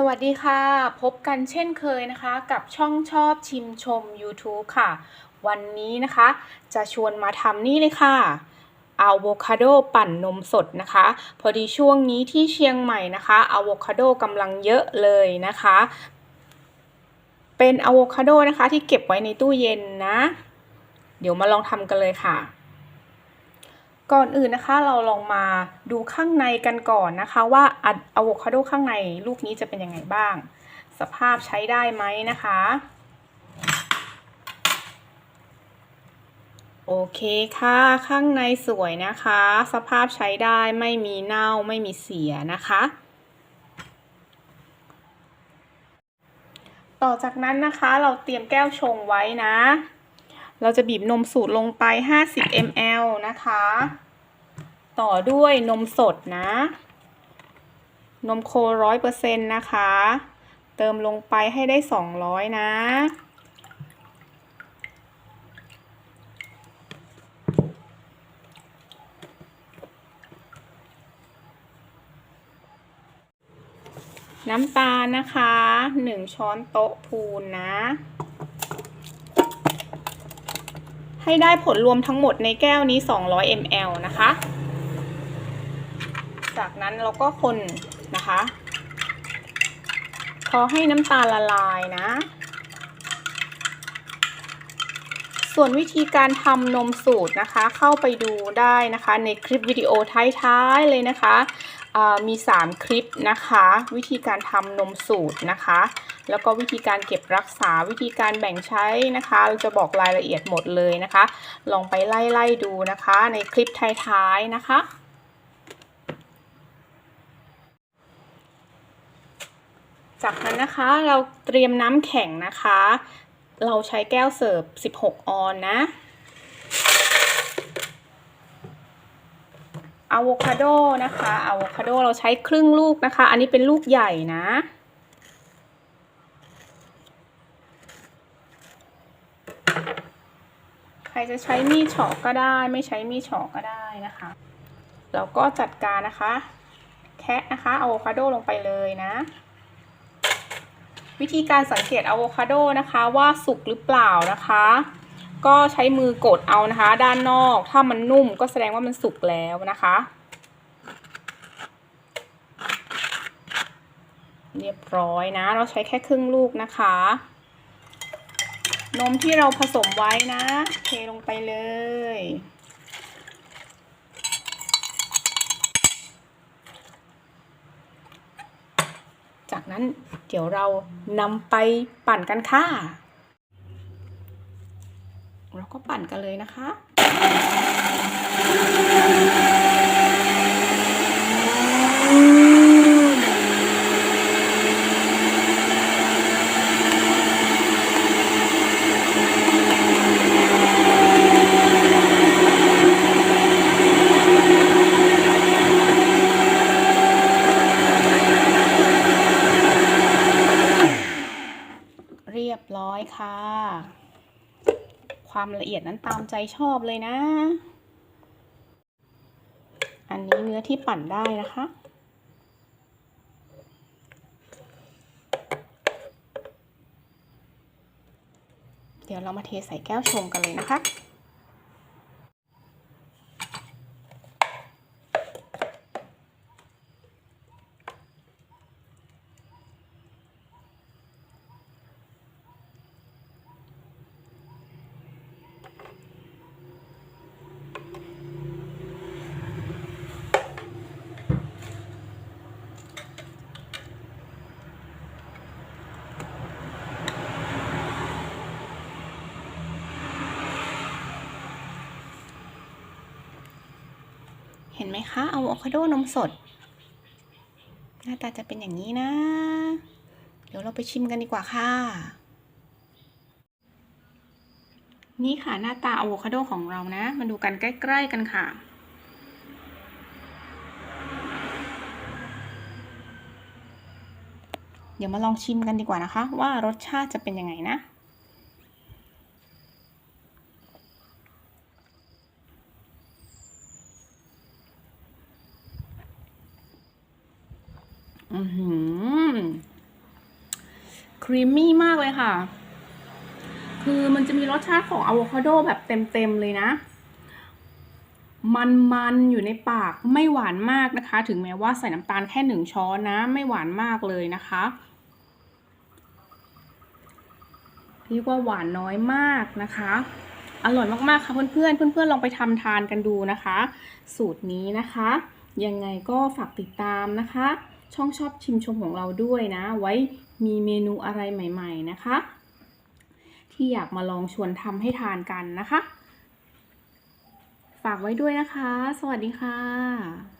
สวัสดีค่ะ พบกันเช่นเคยนะคะกับช่องชอบชิมชม YouTube ค่ะ วันนี้นะคะ จะชวนมาทำนี่เลยค่ะอะโวคาโดปั่นนมสดนะคะ พอดีช่วงนี้ที่เชียงใหม่นะคะอะโวคาโดกำลังเยอะเลยนะคะ เป็นอะโวคาโดนะคะที่เก็บไว้ในตู้เย็นนะ เดี๋ยวมาลองทำกันเลยค่ะ ก่อนอื่นนะคะเราลองมาดูข้างในกันก่อนนะคะ ว่าอะโวคาโดข้างในลูกนี้จะเป็นยังไงบ้าง สภาพใช้ได้ไหมนะคะ โอเคค่ะ ข้างในสวยนะคะ สภาพใช้ได้ไม่มีเน่าไม่มีเสียนะคะ ต่อจากนั้นนะคะเราเตรียมแก้วชงไว้นะ เราจะบีบนมสูตรลงไป 50 ml นะคะ ต่อด้วยนมสดนะ นมโคร้อยเปอร์เซ็นต์นะคะ เติมลงไปให้ได้ 200 นะ น้ำตาลนะคะ 1 ช้อนโต๊ะพูนนะ ให้ได้ผลรวมทั้งหมดในแก้วนี้ 200 ml นะคะ จากนั้นเราก็คนนะคะ พอให้น้ำตาลละลายนะ ส่วนวิธีการทำนมสูตรนะคะ เข้าไปดูได้นะคะ ในคลิปวิดีโอท้ายๆเลยนะคะ มี 3 คลิปนะคะ วิธีการทำนมสูตรนะคะ แล้วก็วิธีการเก็บรักษาวิธีการแบ่งใช้นะคะ เราจะบอกรายละเอียดหมดเลยนะคะ ลองไปไล่ๆดูนะคะ ในคลิปท้ายๆนะคะจากนั้นนะคะเราเตรียมน้ำแข็งนะคะ เราใช้แก้วเสิร์ฟ 16 ออนนะ อะโวคาโดนะคะอะโวคาโดเราใช้ครึ่งลูกนะคะ อันนี้เป็นลูกใหญ่นะ ใครจะใช้มีดเฉาะก็ได้ไม่ใช้มีดเฉาะก็ได้นะคะแล้วก็จัดการนะคะ แคะนะคะอะโวคาโดลงไปเลยนะ วิธีการสังเกตอะโวคาโดนะคะว่าสุกหรือเปล่านะคะ ก็ใช้มือกดเอานะคะ ด้านนอก ถ้ามันนุ่มก็แสดงว่ามันสุกแล้วนะคะ เรียบร้อยนะ เราใช้แค่ครึ่งลูกนะคะ นมที่เราผสมไว้นะ เทลงไปเลยจากนั้นเดี๋ยวเรานำไปปั่นกันค่ะ เราก็ปั่นกันเลยนะคะเรียบร้อยค่ะ ความละเอียดนั้นตามใจชอบเลยนะ อันนี้เนื้อที่ปั่นได้นะคะเดี๋ยวเรามาเทใส่แก้วชงกันเลยนะคะ เห็นไหมคะอะโวคาโดนมสด หน้าตาจะเป็นอย่างนี้นะ เดี๋ยวเราไปชิมกันดีกว่าค่ะ นี่ค่ะหน้าตาอะโวคาโดของเรานะ มาดูกันใกล้ๆกันค่ะ เดี๋ยวมาลองชิมกันดีกว่านะคะ ว่ารสชาติจะเป็นยังไงนะอือหือครีมมี่มากเลยค่ะ คือมันจะมีรสชาติของอะโวคาโดแบบเต็มๆเลยนะ มันๆอยู่ในปากไม่หวานมากนะคะ ถึงแม้ว่าใส่น้ำตาลแค่หนึ่งช้อนนะ ไม่หวานมากเลยนะคะเรียกว่าหวานน้อยมากนะคะ อร่อยมากๆค่ะเพื่อนๆ เพื่อนๆลองไปทำทานกันดูนะคะ สูตรนี้นะคะ ยังไงก็ฝากติดตามนะคะ ช่องชอบชิมชมของเราด้วยนะ ไว้มีเมนูอะไรใหม่ ๆ นะคะ ที่อยากมาลองชวนทำให้ทานกันนะคะ ฝากไว้ด้วยนะคะ สวัสดีค่ะ